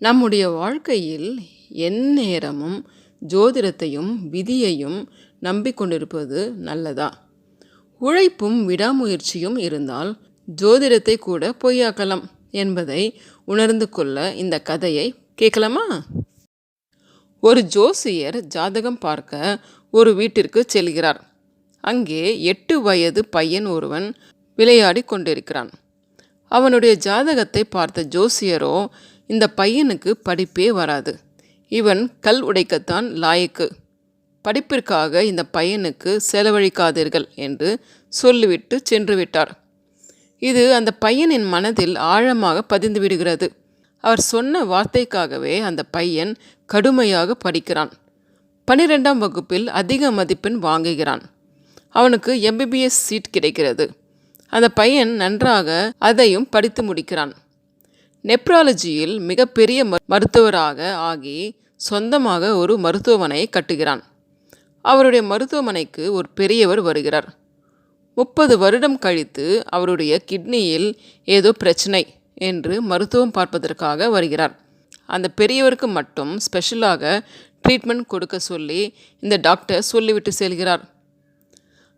நம்முடைய வாழ்க்கையில் எந்நேரமும் ஜோதிடத்தையும் விதியையும் நம்பிக்கொண்டிருப்பது நல்லதா? உழைப்பும் விடாமுயற்சியும் இருந்தால் ஜோதிடத்தை கூட பொய்யாக்கலாம் என்பதை உணர்ந்து கொள்ள இந்த கதையை கேட்கலாமா? ஒரு ஜோசியர் ஜாதகம் பார்க்க ஒரு வீட்டிற்கு செல்கிறார். அங்கே எட்டு வயது பையன் ஒருவன் விளையாடி கொண்டிருக்கிறான். அவனுடைய ஜாதகத்தை பார்த்த ஜோசியரோ இந்த பையனுக்கு படிப்பே வராது. இவன் கல் உடைக்கத்தான் லாயக்கு. படிப்பிற்காக இந்த பையனுக்கு செலவழிக்காதீர்கள் என்று சொல்லிவிட்டு சென்று விட்டார் இது அந்த பையனின் மனதில் ஆழமாக பதிந்து விடுகிறது. அவர் சொன்ன வார்த்தைக்காகவே அந்த பையன் கடுமையாக படிக்கிறான். பனிரெண்டாம் வகுப்பில் அதிக மதிப்பெண் வாங்குகிறான். அவனுக்கு எம்பிபிஎஸ் சீட் கிடைக்கிறது. அந்த பையன் நன்றாக அதையும் படித்து முடிக்கிறான். நெப்ராலஜியில் மிகப்பெரிய ம- மருத்துவராக ஆகி சொந்தமாக ஒரு மருத்துவமனையை கட்டுகிறான். அவருடைய மருத்துவமனைக்கு ஒரு பெரியவர் வருகிறார். முப்பது வருடம் கழித்து அவருடைய கிட்னியில் ஏதோ பிரச்சனை என்று மருத்துவம் பார்ப்பதற்காக வருகிறார். அந்த பெரியவருக்கு மட்டும் ஸ்பெஷலாக ட்ரீட்மெண்ட் கொடுக்க சொல்லி இந்த டாக்டர் சொல்லிவிட்டு செல்கிறார்.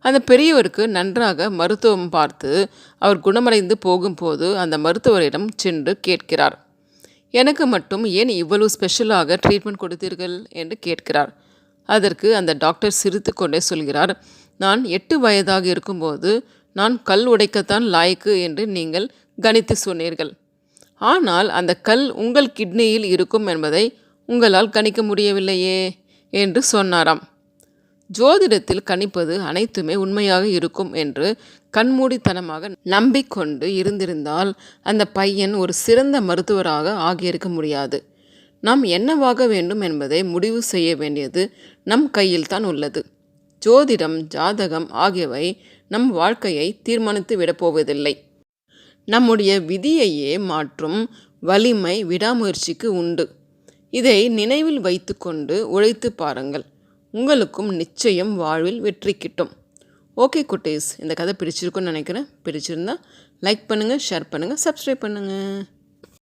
அந்த பெரியவருக்கு நன்றாக மருத்துவம் பார்த்து அவர் குணமடைந்து போகும்போது அந்த மருத்துவரிடம் சென்று கேட்கிறார். எனக்கு மட்டும் ஏன் இவ்வளவு ஸ்பெஷலாக ட்ரீட்மெண்ட் கொடுத்தீர்கள்? என்று கேட்கிறார். அதற்கு அந்த டாக்டர் சிரித்து கொண்டே சொல்கிறார் நான் எட்டு வயதாக இருக்கும்போது நான் கல் உடைக்கத்தான் லாய்க்கு என்று நீங்கள் கணித்து சொன்னீர்கள். ஆனால் அந்த கல் உங்கள் கிட்னியில் இருக்கும் என்பதை உங்களால் கணிக்க முடியவில்லையே என்று சொன்னாராம். ஜோதிடத்தில் கணிப்பது அனைத்துமே உண்மையாக இருக்கும் என்று கண்மூடித்தனமாக நம்பிக்கொண்டு இருந்திருந்தால் அந்த பையன் ஒரு சிறந்த மருத்துவராக ஆகியிருக்க முடியாது. நாம் என்னவாக வேண்டும் என்பதை முடிவு செய்ய வேண்டியது நம் கையில்தான் உள்ளது. ஜோதிடம் ஜாதகம் ஆகியவை நம் வாழ்க்கையை தீர்மானித்து விடப்போவதில்லை நம்முடைய விதியையே மாற்றும் வலிமை விடாமுயற்சிக்கு உண்டு. இதை நினைவில் வைத்துக்கொண்டு உழைத்து பாருங்கள். உங்களுக்கும் நிச்சயம் வாழ்வில் வெற்றி கிட்டும். ஓகே குட்டீஸ். இந்த கதை பிடிச்சிருக்குன்னு நினைக்கிறேன். பிடிச்சிருந்தா லைக் பண்ணுங்கள் ஷேர் பண்ணுங்கள் சப்ஸ்கிரைப் பண்ணுங்கள்